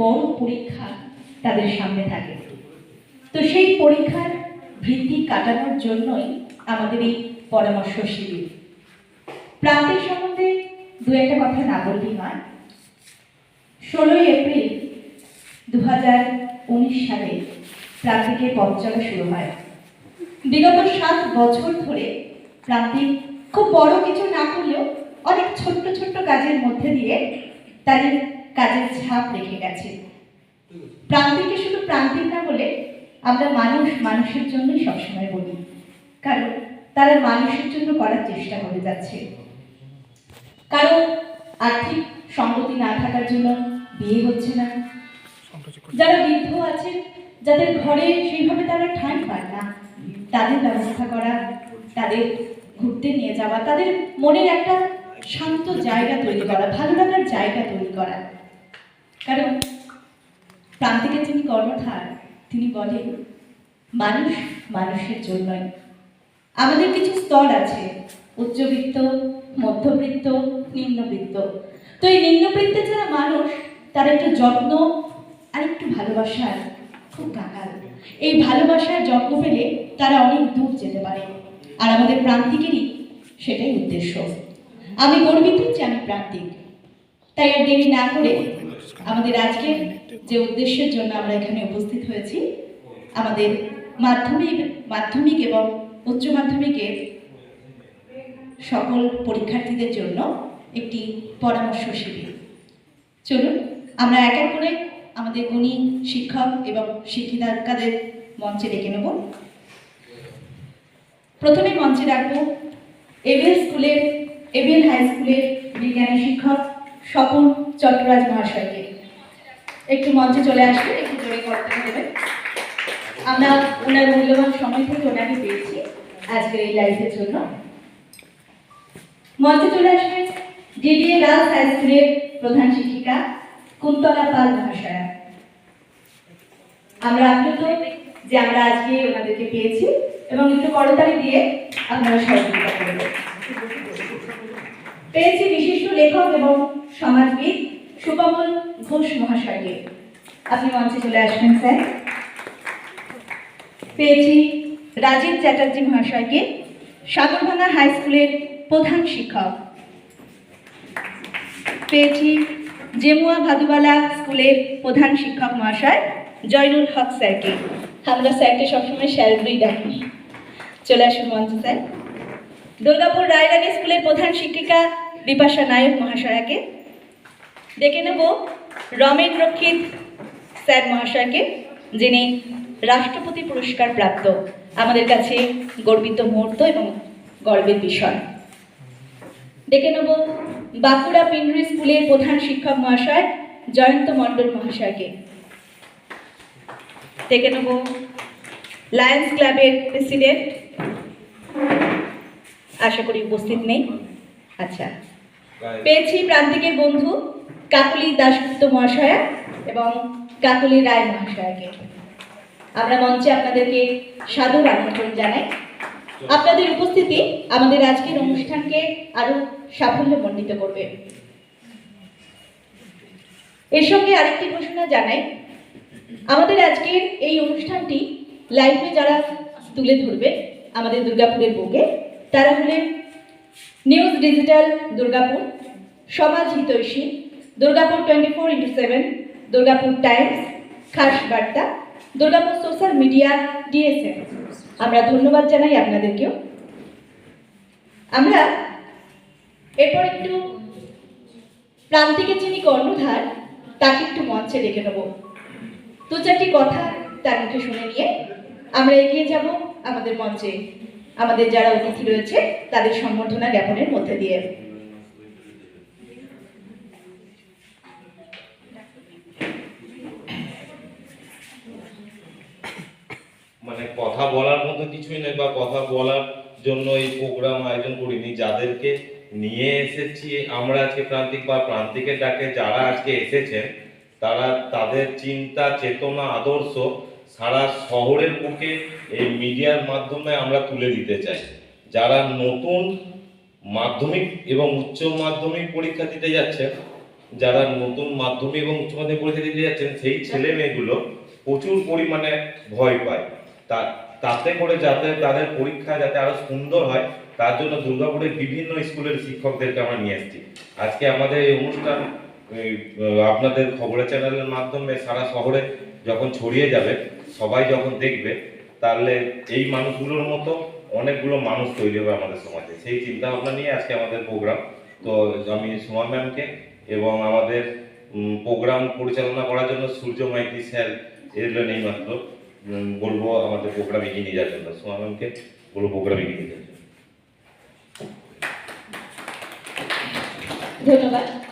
বড় পরীক্ষা তাদের সামনে থাকে। তো সেই পরীক্ষার ভিত্তি কাটানোর জন্যই আমাদের এই পরামর্শ শিবির। প্রান্তিক সম্বন্ধে দু একটা কথা না বললেই নয়। ষোলোই এপ্রিল দু সালে প্রান্তিকের পথ চলা শুরু হয়। বিগত সাত বছর ধরে প্রান্তিক খুব বড় কিছু না করলেও অনেক ছোট্ট ছোট্ট কাজের মধ্যে দিয়ে তাদের কাজের ছাপ রেখে গেছে। প্রান্তিককে শুধু প্রান্তিক না বলে আমরা মানুষ মানুষের জন্যই সবসময় বলি, কারণ তারা মানুষের জন্য করার চেষ্টা করে যাচ্ছে। কারও আর্থিক সম্পত্তি না থাকার জন্য বিয়ে হচ্ছে না। যারা বৃদ্ধ আছেন যাদের ঘরে সেইভাবে তারা ঠাঁই পায় না। তাদের ব্যবস্থা করা, তাদের ঘুরতে নিয়ে যাওয়া, তাদের মনের একটা শান্ত জায়গা তৈরি করা, ভালো লাগার জায়গা তৈরি করা। কারণ প্রান্তিকের যিনি কর্ণধার, তিনি বলেন, মানুষ মানুষের জন্যই। আমাদের কিছু স্তর আছে, উচ্চবিত্ত, মধ্যবিত্ত, নিম্নবিত্ত। তো এই নিম্নবিত্তের যারা মানুষ, তারা একটু যত্ন আর একটু ভালোবাসার খুব কাকাল। এই ভালোবাসার যত্ন পেলে তারা অনেক দূর যেতে পারে। আর আমাদের প্রান্তিকেরই সেটাই উদ্দেশ্য। আমি গর্বিত যে আমি প্রান্তিক। তাই আর দেরি না করে আমাদের আজকের যে উদ্দেশ্যের জন্য আমরা এখানে উপস্থিত হয়েছি, আমাদের মাধ্যমিক মাধ্যমিক এবং উচ্চ মাধ্যমিকের সকল পরীক্ষার্থীদের জন্য একটি পরামর্শ শিবির। চলুন, আমরা এক এক করে আমাদের গুণী শিক্ষক এবং শিক্ষিকাদের মঞ্চে ডেকে নেব। প্রথমে মঞ্চে রাখব এভিএল স্কুলের এভিএল হাই স্কুলের বিজ্ঞানী শিক্ষক স্বপন চট্টরাজ মহাশয়কে। একটু মঞ্চে চলে আসবে, একটু জোরে করতে দেবেন আমরা ওনার মূল্যবান সময় থেকে ওনাকে পেয়েছি আজকের এই লাইভের জন্য। মঞ্চে চলে আসবেন ডিডিএ গার্লস হাই স্কুলের প্রধান শিক্ষিকা কুন্তলা পাল মহাশয়া। আমরা আপ্লুত যে আমরা আজকে ওনাদেরকে পেয়েছি এবং একটু করতালি দিয়ে আপনারা সহযোগিতা করবেন। পেয়েছি বিশিষ্ট লেখক এবং সমাজবিদ সুকমল ঘোষ মহাশয়কে। আপনি মঞ্চে চলে আসবেন, স্যার। পেয়েছি রাজীব চ্যাটার্জি মহাশয়কে সাগরভাঙা হাই স্কুলের প্রধান শিক্ষক। পেয়েছি জেমুয়া ভাদুবালা স্কুলের প্রধান শিক্ষক মহাশয় জয়নুল হক স্যারকে। আমরা স্যারকে সবসময় স্যার ডাকি। চলে আসুন মঞ্চ, স্যার। দুর্গাপুর রায়রানী স্কুলের প্রধান শিক্ষিকা বিপাশা নায়ক মহাশয়াকে। ডেকে নেব রমেন রক্ষিত স্যার মহাশয়কে যিনি রাষ্ট্রপতি পুরস্কার প্রাপ্ত আমাদের কাছে গর্বিত মুহূর্ত এবং গর্বের বিষয়। ডেকে নেব বাঁকুড়া পিন্ডুরি স্কুলের প্রধান শিক্ষক মহাশয় জয়ন্ত মণ্ডল মহাশয়কে। ডেকে নেব লায়ন্স ক্লাবের প্রেসিডেন্ট। আশা করি উপস্থিত নেই। আচ্ছা। পেয়েছি প্রান্তিকের বন্ধু। কাকলি দাশগুপ্ত মহাশয়া এবং কাকলি রায় মহাশয়াকে। আমরা মঞ্চে আপনাদেরকে সাদর আমন্ত্রণ জানাই। আপনাদের উপস্থিতি আমাদের আজকের অনুষ্ঠানকে আরও সাফল্যমণ্ডিত করবে। এর সঙ্গে আরেকটি ঘোষণা জানাই, আমাদের আজকের এই অনুষ্ঠানটি লাইভে যারা তুলে ধরবে আমাদের দুর্গাপুরের বুকে, তারা হলেন news digital Durgapur Samaj Hitaishi Durgapur twenty four into seven Durgapur times Khas Barta, Durgapur social media DSM আমরা ধন্যবাদ জানাই আপনাদেরকেও। আমরা এরপর একটু প্রান্তিকে যিনি কর্ণধার, তাকে একটু মঞ্চে ডেকে নেব। দু চারটি কথা তার মুখে শুনে নিয়ে আমরা এগিয়ে যাব আমাদের মঞ্চে। আমাদের যারা অতিথি রয়েছে, তাদের সম্বর্ধনা জ্ঞাপনের মধ্যে দিয়ে। মানে কথা বলার মতো কিছুই নেই বা কথা বলার জন্য এই প্রোগ্রাম আয়োজন করিনি। যাদেরকে নিয়ে এসেছি আমরা আজকে প্রান্তিক বা প্রান্তিকের ডাকে যারা আজকে এসেছেন, তারা তাদের চিন্তা, চেতনা, আদর্শ সারা শহরের বুকে এই মিডিয়ার মাধ্যমে আমরা তুলে দিতে চাই। যারা নতুন মাধ্যমিক এবং উচ্চ মাধ্যমিক পরীক্ষা দিতে যাচ্ছেন, যারা নতুন মাধ্যমিক এবং উচ্চ মাধ্যমিক পরীক্ষা দিতে যাচ্ছেন, সেই ছেলে মেয়েগুলো প্রচুর পরিমাণে ভয় পায়। তাতে করে যাতে তাদের পরীক্ষা যাতে আরও সুন্দর হয়, তার জন্য দুর্গাপুরের বিভিন্ন স্কুলের শিক্ষকদেরকে আমরা নিয়ে এসেছি। আজকে আমাদের এই অনুষ্ঠান আপনাদের খবরের চ্যানেলের মাধ্যমে সারা শহরে যখন ছড়িয়ে যাবে, সবাই যখন দেখবে, তাহলে এই মানুষগুলোর মতো অনেকগুলো মানুষ তৈরি হবে আমাদের সমাজে। সেই চিন্তা ভাবনা নিয়ে আজকে আমাদের প্রোগ্রাম। তো আমি সুমা ম্যামকে এবং আমাদের প্রোগ্রাম পরিচালনা করার জন্য সূর্য মাইতি স্যার এলেন এই মাত্র বলব আমাদের প্রোগ্রাম এগিয়ে নিয়ে যাওয়ার জন্য সুমা বলব প্রোগ্রাম এগিয়ে নিয়ে যাওয়ার জন্য ধন্যবাদ।